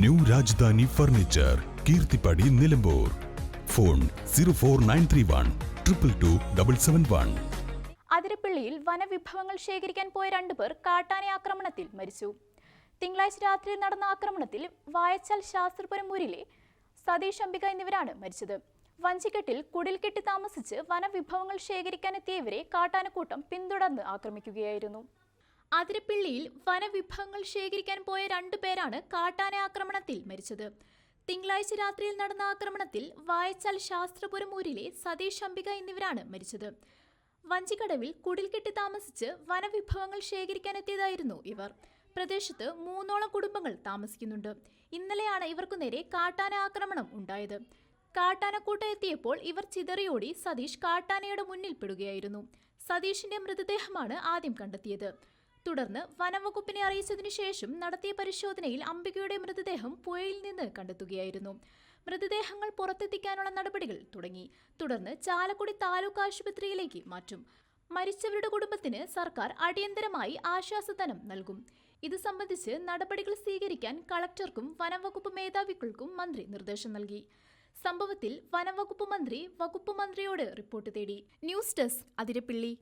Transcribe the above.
New Rajadhani furniture Keerthippadi Nilambur. Phone zero four nine three one triple two double seven one. അതിരപ്പള്ളിയിൽ വനവിഭവങ്ങൾ ശേഖരിക്കാൻ പോയ രണ്ടുപേർ കാട്ടാന ആക്രമണത്തിൽ മരിച്ചു. തിങ്കളാഴ്ച രാത്രി നടന്ന ആക്രമണത്തിൽ വായച്ചാൽ ശാസ്ത്രപുരം ഊരിലെ സതീഷ് അംബിക എന്നിവരാണ് മരിച്ചത്. വഞ്ചിക്കെട്ടിൽ കുടിൽ കെട്ടി താമസിച്ച് വനവിഭവങ്ങൾ ശേഖരിക്കാനെത്തിയവരെ കാട്ടാനക്കൂട്ടം പിന്തുടർന്ന് ആക്രമിക്കുകയായിരുന്നു. അതിരപ്പള്ളിയിൽ വനവിഭവങ്ങൾ ശേഖരിക്കാൻ പോയ രണ്ടുപേരാണ് കാട്ടാന ആക്രമണത്തിൽ മരിച്ചത്. തിങ്കളാഴ്ച രാത്രിയിൽ നടന്ന ആക്രമണത്തിൽ വായച്ചാൽ ശാസ്ത്രപുരം ഊരിലെ സതീഷ് അംബിക എന്നിവരാണ് മരിച്ചത്. വഞ്ചിക്കടവിൽ കുടിൽ കെട്ടി താമസിച്ച് വനവിഭവങ്ങൾ ശേഖരിക്കാനെത്തിയതായിരുന്നു ഇവർ. പ്രദേശത്ത് മൂന്നോളം കുടുംബങ്ങൾ താമസിക്കുന്നുണ്ട്. ഇന്നലെയാണ് ഇവർക്കു നേരെ കാട്ടാന ആക്രമണം ഉണ്ടായത്. കാട്ടാനക്കൂട്ടം എത്തിയപ്പോൾ ഇവർ ചിതറിയോടി സതീഷ് കാട്ടാനയുടെ മുന്നിൽ പെടുകയായിരുന്നു. സതീഷിന്റെ മൃതദേഹമാണ് ആദ്യം കണ്ടെത്തിയത്. തുടർന്ന് വനംവകുപ്പിനെ അറിയിച്ചതിനു ശേഷം നടത്തിയ പരിശോധനയിൽ അംബികയുടെ മൃതദേഹം പുഴയിൽ നിന്ന് കണ്ടെത്തുകയായിരുന്നു. മൃതദേഹങ്ങൾ പുറത്തെത്തിക്കാനുള്ള നടപടികൾ തുടങ്ങി. തുടർന്ന് ചാലക്കുടി താലൂക്ക് ആശുപത്രിയിലേക്ക് മാറ്റും. മരിച്ചവരുടെ കുടുംബത്തിന് സർക്കാർ അടിയന്തരമായി ആശ്വാസധനം നൽകും. ഇത് സംബന്ധിച്ച് നടപടികൾ സ്വീകരിക്കാൻ കളക്ടർക്കും വനംവകുപ്പ് മേധാവികൾക്കും മന്ത്രി നിർദ്ദേശം നൽകി. സംഭവത്തിൽ വനംവകുപ്പ് മന്ത്രി വകുപ്പ് മന്ത്രിയോട് റിപ്പോർട്ട് തേടി. News desk Athirappilly.